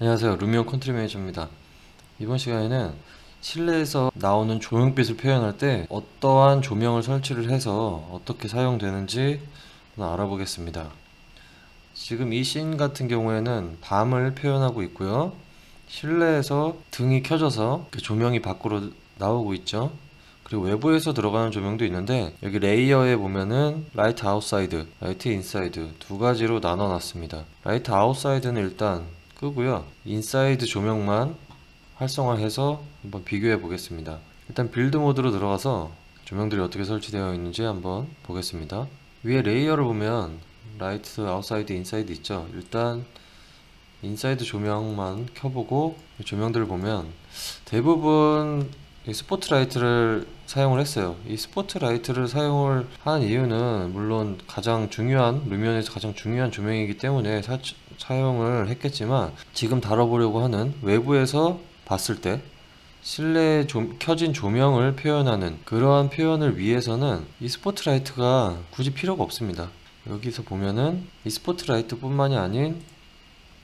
안녕하세요. 루미온 컨트리 매니저입니다. 이번 시간에는 실내에서 나오는 조명빛을 표현할 때 어떠한 조명을 설치를 해서 어떻게 사용되는지 알아보겠습니다. 지금 이 씬 같은 경우에는 밤을 표현하고 있고요. 실내에서 등이 켜져서 그 조명이 밖으로 나오고 있죠. 그리고 외부에서 들어가는 조명도 있는데 여기 레이어에 보면은 라이트 아웃사이드, 라이트 인사이드 두 가지로 나눠 놨습니다. 라이트 아웃사이드는 일단 끄고요. 인사이드 조명만 활성화해서 한번 비교해 보겠습니다. 일단 빌드 모드로 들어가서 조명들이 어떻게 설치되어 있는지 한번 보겠습니다. 위에 레이어를 보면 라이트 아웃사이드 인사이드 있죠. 일단 인사이드 조명만 켜보고 이 조명들을 보면 대부분 이 스포트라이트를 사용을 했어요. 이 스포트라이트를 사용을 하는 이유는 물론 가장 중요한 루미온에서 가장 중요한 조명이기 때문에 사, 사용을 했겠지만 지금 다뤄보려고 하는 외부에서 봤을 때 실내에 조- 켜진 조명을 표현하는 그러한 표현을 위해서는 이 스포트라이트가 굳이 필요가 없습니다. 여기서 보면은 이 스포트라이트 뿐만이 아닌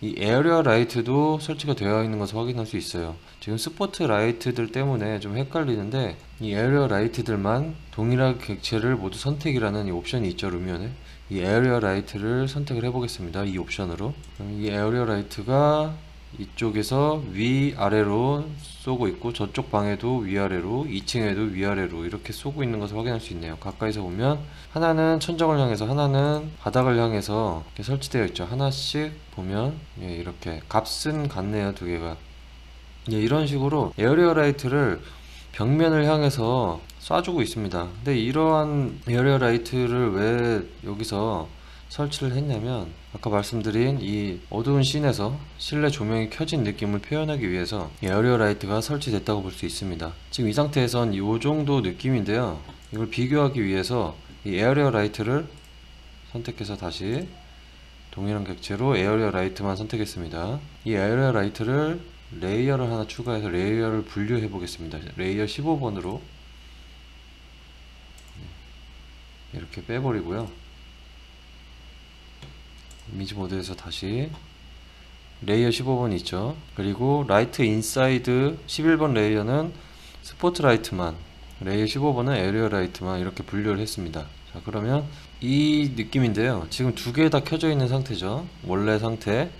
이 에어리어 라이트도 설치가 되어 있는 것을 확인할 수 있어요. 지금 스포트 라이트들 때문에 좀 헷갈리는데 이 에어리어 라이트들만 동일한 객체를 모두 선택이라는 이 옵션이 있죠 루미온에 이 에어리어 라이트를 선택을 해보겠습니다. 이 옵션으로 이 에어리어 라이트가 이쪽에서 위 아래로 쏘고 있고 저쪽 방에도 위아래로 2층에도 위아래로 이렇게 쏘고 있는 것을 확인할 수 있네요. 가까이서 보면 하나는 천정을 향해서 하나는 바닥을 향해서 이렇게 설치되어 있죠. 하나씩 보면 예, 이렇게 값은 같네요. 두 개가 예, 이런 식으로 에어리어 라이트를 벽면을 향해서 쏴주고 있습니다. 근데 이러한 에어리어 라이트를 왜 여기서 설치를 했냐면 아까 말씀드린 이 어두운 씬에서 실내 조명이 켜진 느낌을 표현하기 위해서 이 에어리어 라이트가 설치됐다고 볼 수 있습니다. 지금 이 상태에선 이 정도 느낌인데요. 이걸 비교하기 위해서 이 에어리어 라이트를 선택해서 다시 동일한 객체로 에어리어 라이트만 선택했습니다. 이 에어리어 라이트를 레이어를 하나 추가해서 레이어를 분류해 보겠습니다. 레이어 15번으로 이렇게 빼버리고요. 이미지 모드에서 다시 레이어 15번 있죠. 그리고 라이트 인사이드 11번 레이어는 스포트라이트만 레이어 15번은 에리어 라이트만 이렇게 분류를 했습니다. 자, 그러면 이 느낌인데요. 지금 두 개 다 켜져 있는 상태죠. 원래 상태.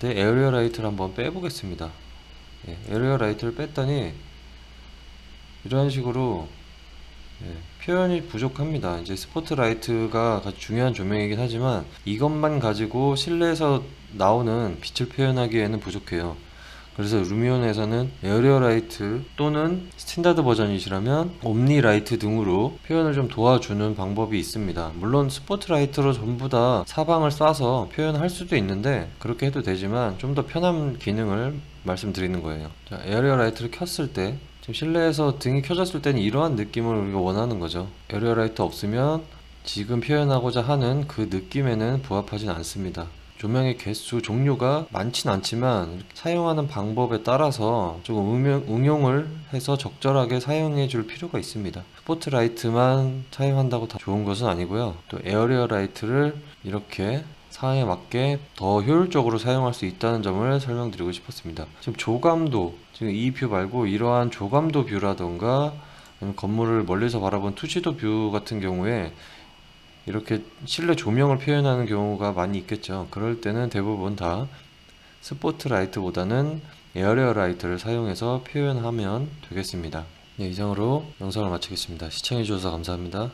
네, 에어리어 라이트를 한번 빼보겠습니다. 예, 에어리어 라이트를 뺐더니 이런 식으로 예, 표현이 부족합니다. 이제 스포트라이트가 가장 중요한 조명이긴 하지만 이것만 가지고 실내에서 나오는 빛을 표현하기에는 부족해요. 그래서 루미온에서는 에어리어 라이트 또는 스탠다드 버전이시라면 옴니 라이트 등으로 표현을 좀 도와주는 방법이 있습니다. 물론 스포트 라이트로 전부 다 사방을 쏴서 표현할 수도 있는데 그렇게 해도 되지만 좀 더 편한 기능을 말씀드리는 거예요. 자, 에어리어 라이트를 켰을 때 실내에서 등이 켜졌을 때는 이러한 느낌을 우리가 원하는 거죠. 에어리어 라이트 없으면 지금 표현하고자 하는 그 느낌에는 부합하진 않습니다. 조명의 개수, 종류가 많진 않지만 사용하는 방법에 따라서 조금 응용, 응용을 해서 적절하게 사용해 줄 필요가 있습니다. 스포트라이트만 사용한다고 다 좋은 것은 아니고요. 또 에어리어 라이트를 이렇게 상황에 맞게 더 효율적으로 사용할 수 있다는 점을 설명드리고 싶었습니다. 지금 조감도, 지금 이 뷰 말고 이러한 조감도 뷰라던가 건물을 멀리서 바라본 투시도 뷰 같은 경우에 이렇게 실내 조명을 표현하는 경우가 많이 있겠죠. 그럴 때는 대부분 다 스포트라이트보다는 에어리어 라이트를 사용해서 표현하면 되겠습니다. 네, 이상으로 영상을 마치겠습니다. 시청해주셔서 감사합니다.